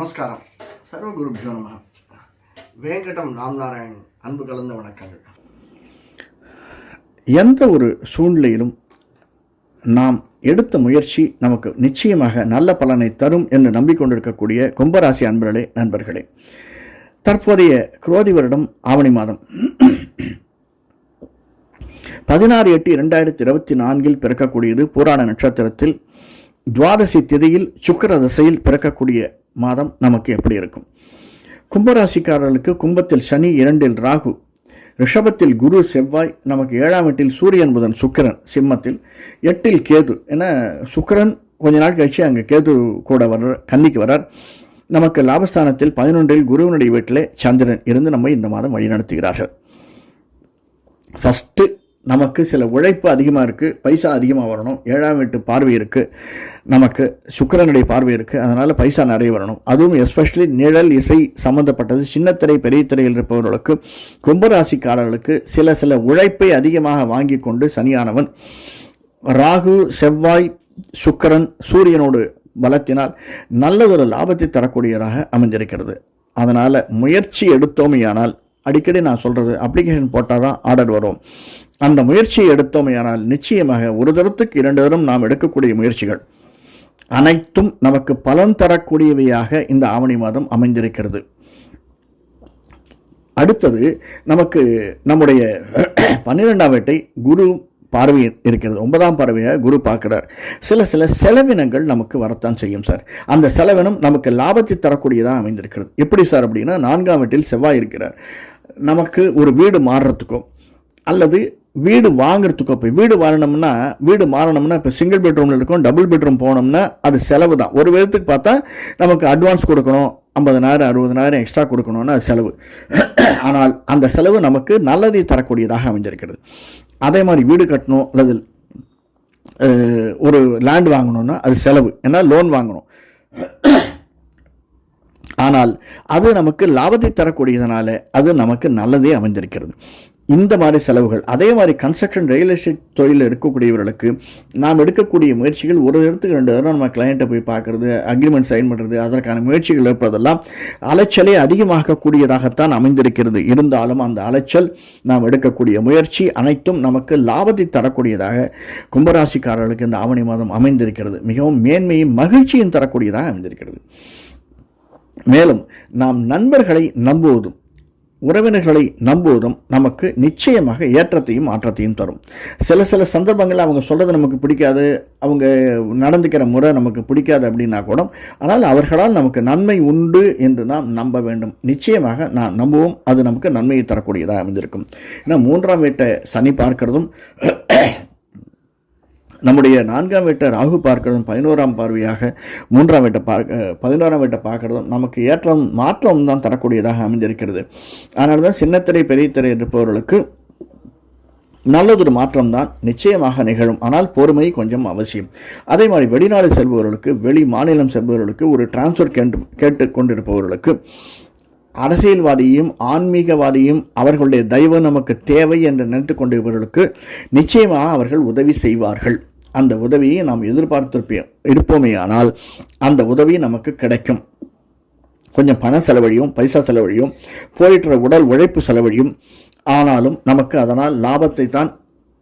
நமஸ்காரம். சர்வகுருப்ஜோ நம. வேங்கடம் ராம்நாராயண் அன்பு கலந்த வணக்கங்கள். எந்த ஒரு சூழ்நிலையிலும் நாம் எடுத்த முயற்சி நமக்கு நிச்சயமாக நல்ல பலனை தரும் என்று நம்பிக்கொண்டிருக்கக்கூடிய கும்பராசி அன்பர்களே நண்பர்களே. தற்போதைய குரோதி வருடம் ஆவணி மாதம். பதினாறு எட்டு இரண்டாயிரத்தி இருபத்தி நான்கில் பிறக்கக்கூடியது புராண நட்சத்திரத்தில் துவாதசி திதியில் சுக்கர திசையில் பிறக்கக்கூடிய மாதம் நமக்கு எப்படி இருக்கும்? கும்பராசிக்காரர்களுக்கு கும்பத்தில் சனி இரண்டில் ராகு ரிஷபத்தில் குரு செவ்வாய் நமக்கு ஏழாம் எட்டில் சூரியன் புதன் சுக்கரன் சிம்மத்தில் எட்டில் கேது. ஏன்னா சுக்கிரன் கொஞ்ச நாள் கழிச்சு அங்கே கேது கூட வர்ற கன்னிக்கு வர்றார். நமக்கு லாபஸ்தானத்தில் பதினொன்றில் குருவனுடைய வீட்டிலே சந்திரன் இருந்து நம்மை இந்த மாதம் வழிநடத்துகிறார்கள். ஃபஸ்ட்டு நமக்கு சில உழைப்பு அதிகமாக இருக்குது பைசா அதிகமாக வரணும் ஏழாம் வீட்டு பார்வை இருக்குது நமக்கு சுக்கிரனுடைய பார்வை இருக்குது அதனால் பைசா நிறைய வரணும். அதுவும் எஸ்பெஷலி நிழல் இசை சம்மந்தப்பட்டது சின்னத்திரை பெரிய திரையில் இருப்பவர்களுக்கு கும்பராசிக்காரர்களுக்கு சில சில உழைப்பை அதிகமாக வாங்கி கொண்டு சனியானவன் ராகு செவ்வாய் சுக்கிரன் சூரியனோடு பலத்தினால் நல்லதொரு லாபத்தை தரக்கூடியதாக அமைந்திருக்கிறது. அதனால் முயற்சி எடுத்தோமையானால் அடிக்கடி நான் சொல்கிறது அப்ளிகேஷன் போட்டால் தான் ஆர்டர் வரும். அந்த முயற்சியை எடுத்தோமையானால் நிச்சயமாக ஒரு தரத்துக்கு இரண்டு தரம் நாம் எடுக்கக்கூடிய முயற்சிகள் அனைத்தும் நமக்கு பலன் தரக்கூடியவையாக இந்த ஆவணி மாதம் அமைந்திருக்கிறது. அடுத்தது நமக்கு நம்முடைய பன்னிரெண்டாம் வேட்டை குரு பார்வை இருக்கிறது. ஒன்பதாம் பார்வையாக குரு பார்க்கிறார். சில சில செலவினங்கள் நமக்கு வரத்தான் செய்யும் சார். அந்த செலவினம் நமக்கு லாபத்தை தரக்கூடியதாக அமைந்திருக்கிறது. எப்படி சார் அப்படின்னா நான்காம் வீட்டில் செவ்வாய் இருக்கிறார். நமக்கு ஒரு வீடு மாறுறதுக்கும் அல்லது வீடு வாங்குறதுக்கோ இப்போ வீடு வாங்கினோம்னா வீடு மாறணும்னா இப்போ சிங்கிள் பெட்ரூமில் இருக்கும் டபுள் பெட்ரூம் போனோம்னா அது செலவு தான். ஒரு விதத்துக்கு பார்த்தா நமக்கு அட்வான்ஸ் கொடுக்கணும் ஐம்பதனாயிரம் அறுபதனாயிரம் எக்ஸ்ட்ரா கொடுக்கணும்னா அது செலவு. ஆனால் அந்த செலவு நமக்கு நல்லதை தரக்கூடியதாக அமைஞ்சிருக்கிறது. அதே மாதிரி வீடு கட்டணும் அல்லது ஒரு லேண்ட் வாங்கணும்னா அது செலவு. ஏன்னா லோன் வாங்கணும். ஆனால் அது நமக்கு லாபத்தை தரக்கூடியதனால அது நமக்கு நல்லதே அமைஞ்சிருக்கிறது. இந்த மாதிரி செலவுகள் அதே மாதிரி கன்ஸ்ட்ரக்ஷன் ரியல் எஸ்டேட் தொழிலில் இருக்கக்கூடியவர்களுக்கு நாம் எடுக்கக்கூடிய முயற்சிகள் ஒரு இடத்துக்கு ரெண்டு தடவை நம்ம கிளையண்ட்டை போய் பார்க்குறது அக்ரிமெண்ட் சைன் பண்ணுறது அதற்கான முயற்சிகள் இருப்பதெல்லாம் அலைச்சலே அதிகமாகக்கூடியதாகத்தான் அமைந்திருக்கிறது. இருந்தாலும் அந்த அலைச்சல் நாம் எடுக்கக்கூடிய முயற்சி அனைத்தும் நமக்கு லாபத்தை தரக்கூடியதாக கும்பராசிக்காரர்களுக்கு இந்த ஆவணி மாதம் அமைந்திருக்கிறது. மிகவும் மேன்மையும் மகிழ்ச்சியும் தரக்கூடியதாக அமைந்திருக்கிறது. மேலும் நாம் நண்பர்களை நம்புவதும் உறவினர்களை நம்புவதும் நமக்கு நிச்சயமாக ஏற்றத்தையும் மாற்றத்தையும் தரும். சில சில சந்தர்ப்பங்களில் அவங்க சொல்கிறது நமக்கு பிடிக்காது அவங்க நடந்துக்கிற முறை நமக்கு பிடிக்காது அப்படின்னா கூட ஆனால் அவர்களால் நமக்கு நன்மை உண்டு என்று நாம் நம்ப வேண்டும். நிச்சயமாக நான் நம்புவோம் அது நமக்கு நன்மையை தரக்கூடியதாக அமைந்திருக்கும். ஏன்னா மூன்றாம் வீட்டை சனி பார்க்கிறதும் நம்முடைய நான்காம் வீட்டை ராகு பார்க்கிறதும் பதினோராம் பார்வையாக மூன்றாம் வீட்டை பார்க்க பதினோராம் வீட்டை பார்க்குறதும் நமக்கு ஏற்றம் மாற்றம் தான் தரக்கூடியதாக அமைந்திருக்கிறது. அதனால தான் சின்னத்திரை பெரியத்திரை இருப்பவர்களுக்கு நல்லதொரு மாற்றம் தான் நிச்சயமாக நிகழும். ஆனால் பொறுமை கொஞ்சம் அவசியம். அதே மாதிரி வெளிநாடு செல்பவர்களுக்கு வெளி மாநிலம் செல்பவர்களுக்கு ஒரு டிரான்ஸ்ஃபர் கேட்டு கேட்டு கொண்டிருப்பவர்களுக்கு அரசியல்வாதியும் ஆன்மீகவாதியும் அவர்களுடைய தெய்வம் நமக்கு தேவை என்று நினைத்து கொண்டிருப்பவர்களுக்கு நிச்சயமாக அவர்கள் உதவி செய்வார்கள். அந்த உதவியை நாம் எதிர்பார்த்திருப்போம் இருப்போமே ஆனால் அந்த உதவி நமக்கு கிடைக்கும். கொஞ்சம் பண செலவழியும் பைசா செலவழியும் போயிட்டுற உடல் உழைப்பு செலவழியும். ஆனாலும் நமக்கு அதனால் லாபத்தை தான்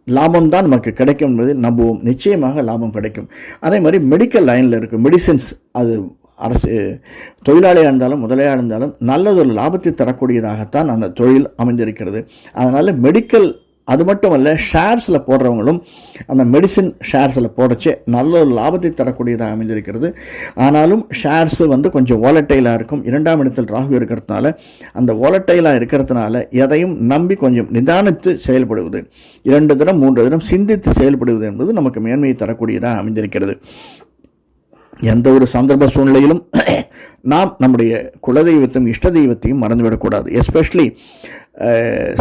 லாபம் தான் நமக்கு கிடைக்கும் என்பதை நம்புவோம். நிச்சயமாக லாபம் கிடைக்கும். அதே மாதிரி மெடிக்கல் லைனில் இருக்குது மெடிசின்ஸ் அது அரசு தொழிலாளியாக இருந்தாலும் முதலாளியாக இருந்தாலும் நல்லதொரு லாபத்தை தரக்கூடியதாகத்தான் அந்த தொழில் அமைந்திருக்கிறது. அதனால் மெடிக்கல் அது மட்டும் அல்ல ஷேர்ஸில் போடுறவங்களும் அந்த மெடிசின் ஷேர்ஸில் போடச்சே. நல்ல ஒரு லாபத்தை தரக்கூடியதாக அமைந்திருக்கிறது. ஆனாலும் ஷேர்ஸு வந்து கொஞ்சம் ஓலட்டைலாக இருக்கும். இரண்டாம் இடத்தில் ராகு இருக்கிறதுனால அந்த ஓலட்டைலாக இருக்கிறதுனால எதையும் நம்பி கொஞ்சம் நிதானித்து செயல்படுவது இரண்டு தினம் மூன்று தினம் சிந்தித்து செயல்படுவது என்பது நமக்கு மேன்மையை தரக்கூடியதாக அமைந்திருக்கிறது. எந்த ஒரு சந்தர்ப்ப சூழ்நிலையிலும் நாம் நம்முடைய குலதெய்வத்தையும் இஷ்ட தெய்வத்தையும் மறந்துவிடக்கூடாது. எஸ்பெஷலி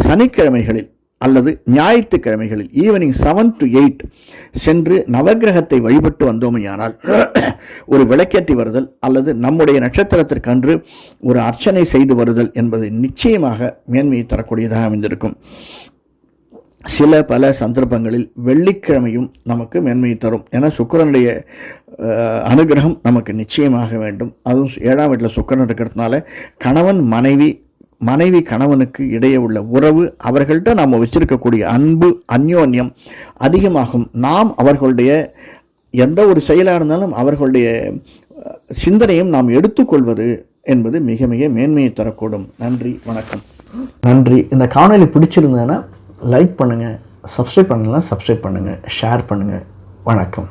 சனிக்கிழமைகளில் அல்லது ஞாயிற்றுக்கிழமைகளில் ஈவினிங் செவன் டு எயிட் சென்று நவக்கிரகத்தை வழிபட்டு வந்தோமையானால் ஒரு விளக்கேற்றி வருதல் அல்லது நம்முடைய நட்சத்திரத்திற்கன்று ஒரு அர்ச்சனை செய்து வருதல் என்பது நிச்சயமாக மேன்மையை தரக்கூடியதாக அமைந்திருக்கும். சில பல சந்தர்ப்பங்களில் வெள்ளிக்கிழமையும் நமக்கு மேன்மையை தரும் ஏன்னா சுக்கரனுடைய அனுகிரகம் நமக்கு நிச்சயமாக வேண்டும். அதுவும் ஏழாம் வீட்டில் சுக்கரன் இருக்கிறதுனால கணவன் மனைவி மனைவி கணவனுக்கு இடையே உள்ள உறவு அவர்கள்ட்ட நாம் வச்சிருக்கக்கூடிய அன்பு அந்யோன்யம் அதிகமாகும். நாம் அவர்களுடைய எந்த ஒரு செயலாக இருந்தாலும் அவர்களுடைய சிந்தனையும் நாம் எடுத்துக்கொள்வது என்பது மிக மிக மேன்மையை தரக்கூடும். நன்றி வணக்கம். நன்றி. இந்த காணொளி பிடிச்சிருந்தேன்னா லைக் பண்ணுங்கள் சப்ஸ்கிரைப் பண்ணலாம் சப்ஸ்கிரைப் பண்ணுங்கள் ஷேர் பண்ணுங்கள் வணக்கம்.